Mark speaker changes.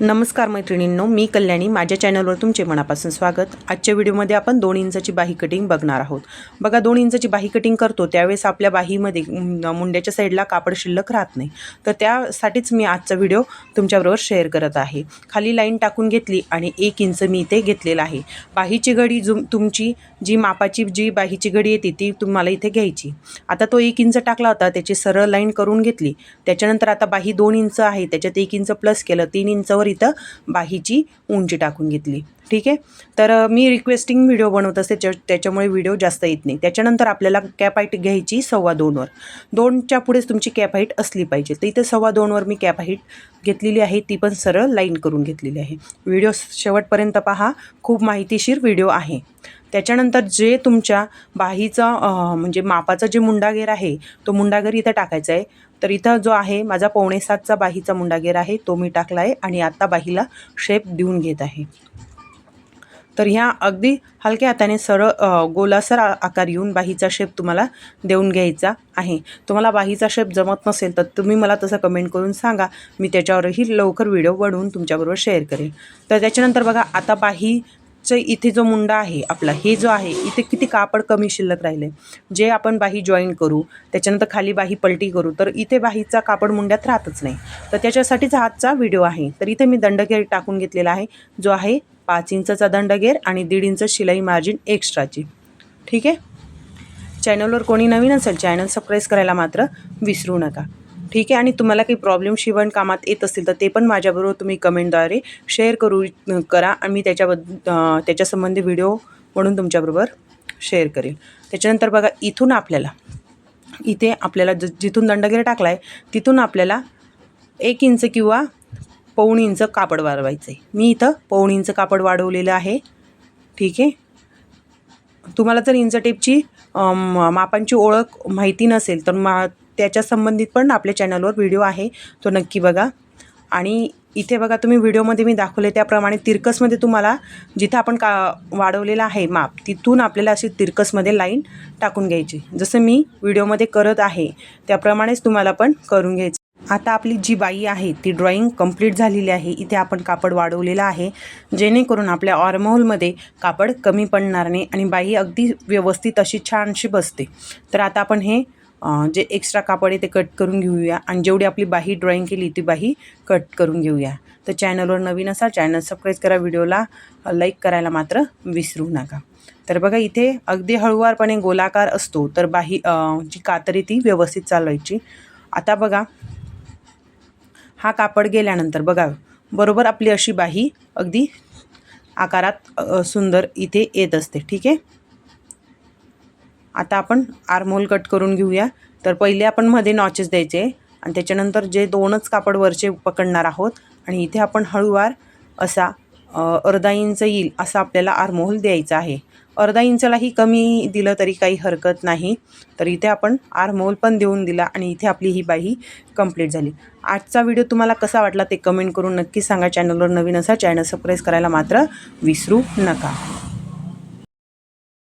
Speaker 1: नमस्कार मैत्रिणींनो मी कल्याणी. माझ्या चॅनलवर तुमचे मनापासून स्वागत. आजच्या व्हिडिओमध्ये आपण दोन इंचाची बाही कटिंग बघणार आहोत. बघा दोन इंचाची बाही कटिंग करतो त्यावेळेस आपल्या बाहीमध्ये मुंड्याच्या साईडला कापड शिल्लक राहत नाही. तर त्यासाठीच मी आजचा व्हिडिओ तुमच्याबरोबर शेअर करत आहे. खाली लाईन टाकून घेतली आणि एक इंच मी इथे घेतलेला आहे. बाहीची घडी जुम तुमची जी मापाची जी बाहीची घडी येते ती तुम्हाला इथे घ्यायची. आता तो एक इंच टाकला होता त्याची सरळ लाईन करून घेतली. त्याच्यानंतर आता बाही दोन इंच आहे त्याच्यात एक इंच प्लस केलं तीन इंचवर इथं बाहीची उंची टाकून घेतली. ठीक आहे? तर मी रिक्वेस्टिंग व्हिडिओ बनवत असते त्या त्याच्यामुळे व्हिडिओ जास्त येत नाही. त्याच्यानंतर आपल्याला कॅप हाईट घ्यायची सव्वा दोनवर दोनच्या पुढेच तुमची कॅप हाईट असली पाहिजे. तर इथे सव्वा दोनवर मी कॅप हाईट घेतलेली आहे ती पण सरळ लाईन करून घेतलेली आहे. व्हिडिओ शेवटपर्यंत पहा. खूप माहितीशीर व्हिडिओ आहे. त्याच्यानंतर जे तुमच्या बाहीचा म्हणजे मापाचा जे मुंडागेर आहे तो मुंडागेर इथं टाकायचा आहे. तर इथं जो आहे माझा पावणे सातचा बाहीचा मुंडागेर आहे तो मी टाकला आहे आणि आत्ता बाहीला शेप देऊन घेत आहे. तर ह्या अगदी हलक्या हाताने सरळ गोलासर आकार येऊन बाहीचा शेप तुम्हाला देऊन घ्यायचा आहे. तुम्हाला बाहीचा शेप जमत नसेल तर तुम्ही मला तसं कमेंट करून सांगा. मी त्याच्यावरही लवकर व्हिडिओ बनवून तुमच्याबरोबर शेअर करेन. तर त्याच्यानंतर बघा आता बाही बाहीचं इथे जो मुंडा आहे आपला हे जो आहे इथे किती कापड कमी शिल्लक राहिले. जे आपण बाही जॉईन करू त्याच्यानंतर खाली बाही पलटी करू तर इथे बाहीचा कापड मुंड्यात राहतच नाही. तर त्याच्यासाठीच आजचा व्हिडिओ आहे. तर इथे मी दंडगेर टाकून घेतलेला आहे जो आहे पाच इंचचा दंडगेर आणि दीड इंच शिलाई मार्जिन एक्स्ट्राची ठीक आहे? चॅनलवर कोणी नवीन असेल चॅनल सबस्क्राईब करायला मात्र विसरू नका. ठीक आहे? आणि तुम्हाला काही प्रॉब्लेम शिवण कामात येत असतील तर ते पण माझ्याबरोबर तुम्ही कमेंटद्वारे शेअर करू करा. आणि मी त्याच्याबद्द त्याच्यासंबंधी व्हिडिओ म्हणून तुमच्याबरोबर शेअर करेल. त्याच्यानंतर बघा इथून आपल्याला इथे आपल्याला ज जिथून दंडगिरी टाकला आहे तिथून आपल्याला एक इंच किंवा पौणी इंच कापड वाढवायचं आहे मी इथं पाऊण इंच कापड वाढवलेलं आहे. ठीक आहे? तुम्हाला जर इंच टेपची मापांची ओळख माहिती नसेल तर मा त्याच्या संबंधित पण आपल्या चॅनलवर व्हिडिओ आहे तो नक्की बघा. आणि इथे बघा तुम्ही व्हिडिओमध्ये मी दाखवले त्याप्रमाणे तिरकसमध्ये तुम्हाला जिथं आपण का वाढवलेलं आहे माप तिथून आपल्याला अशी तिरकसमध्ये लाईन टाकून घ्यायची. जसं मी व्हिडिओमध्ये करत आहे त्याप्रमाणेच तुम्हाला पण करून घ्यायचं. आता आपली जी बाई आहे ती ड्रॉइंग कंप्लीट झालेली आहे. इथे आपण कापड वाढवलेलं आहे. जेणेकरून आपल्या ऑर्महोलमध्ये कापड कमी पडणार नाही आणि बाई अगदी व्यवस्थित अशी छानशी बसते. तर आता आपण हे जे एक्स्ट्रा कापड आहे ते कट करून घेऊया. आणि जेवढी आपली बाही ड्रॉइंग केली ती बाही कट करून घेऊया. तर चॅनलवर नवीन असाल चॅनल सबस्क्राईब करा. व्हिडिओला लाईक करायला मात्र विसरू नका. तर बघा इथे अगदी हळुवारपणे गोलाकार असतो. तर बाही जी कातरी ती व्यवस्थित चालवायची. आता बघा हा कापड गेल्यानंतर बघा बरोबर आपली अशी बाही अगदी आकारात सुंदर इथे येत असते ठीक आहे? आता आपण आर्मोल कट करून घेऊया. तर पहिले आपण मध्ये नॉचेस द्यायचे आणि त्याच्यानंतर जे दोनच कापड वरचे पकडणार आहोत आणि इथे आपण हळूवार असा अर्धा इंच येईल असा आपल्याला आर्मोल द्यायचा आहे. अर्धा इंचलाही कमी दिलं तरी काही हरकत नाही. तर इथे आपण आर्मोल पण देऊन दिला आणि इथे आपली ही बाही कंप्लीट झाली. आजचा व्हिडिओ तुम्हाला कसा वाटला ते कमेंट करून नक्की सांगा. चॅनलवर नवीन असा चॅनल सबस्क्राईब करायला मात्र विसरू नका.